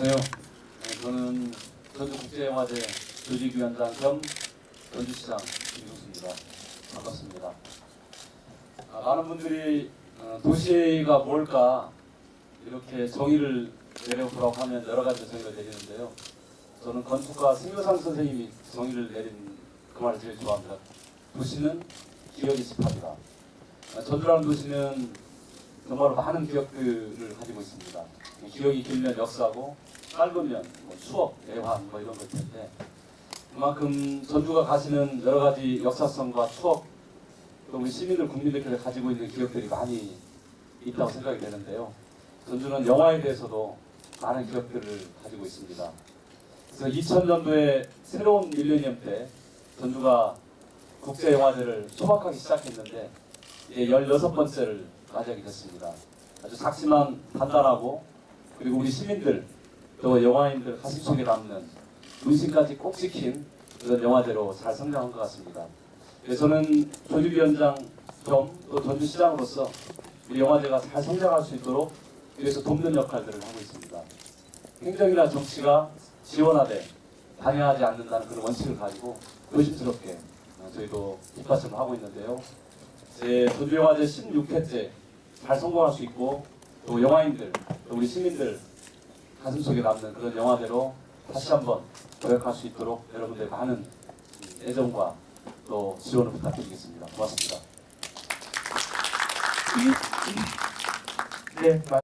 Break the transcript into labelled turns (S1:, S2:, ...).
S1: 안녕하세요. 네, 저는 전주국제영화제 조직위원장 겸 전주시장 김종수입니다. 반갑습니다. 아, 많은 분들이 어, 도시가 뭘까 이렇게 정의를 내려보라고 하면 여러 가지 정의를 내리는데요. 저는 건축가 승효상 선생님이 정의를 내린 그 말을 제일 좋아합니다. 도시는 기억의 집합이다. 아, 전주라는 도시는 정말 많은 기억들을 가지고 있습니다. 기억이 길면 역사고 짧으면 뭐 추억, 애환 뭐 이런 것 텐데 그만큼 전주가 가시는 여러 가지 역사성과 추억 또 우리 시민들 국민들께서 가지고 있는 기억들이 많이 있다고 생각이 되는데요. 전주는 영화에 대해서도 많은 기억들을 가지고 있습니다. 그래서 2000년도에 새로운 밀레니엄 때 전주가 국제영화제를 소박하게 시작했는데 이제 16번째를 맞이하게 됐습니다. 아주 작지만 단단하고 그리고 우리 시민들 또 영화인들 가슴 속에 남는 문신까지 꼭 지킨 그런 영화제로 잘 성장한 것 같습니다. 그래서 저는 조직위원장 겸 또 전주시장으로서 우리 영화제가 잘 성장할 수 있도록 위해서 돕는 역할들을 하고 있습니다. 행정이나 정치가 지원하되 방해하지 않는다는 그런 원칙을 가지고 조심스럽게 어, 저희도 뒷받침을 하고 있는데요. 제 전주영화제 16회째 잘 성공할 수 있고 또 영화인들 또 우리 시민들 가슴속에 남는 그런 영화대로 다시 한번 도약할 수 있도록 여러분들의 많은 애정과 또 지원을 부탁드리겠습니다. 고맙습니다.
S2: 네,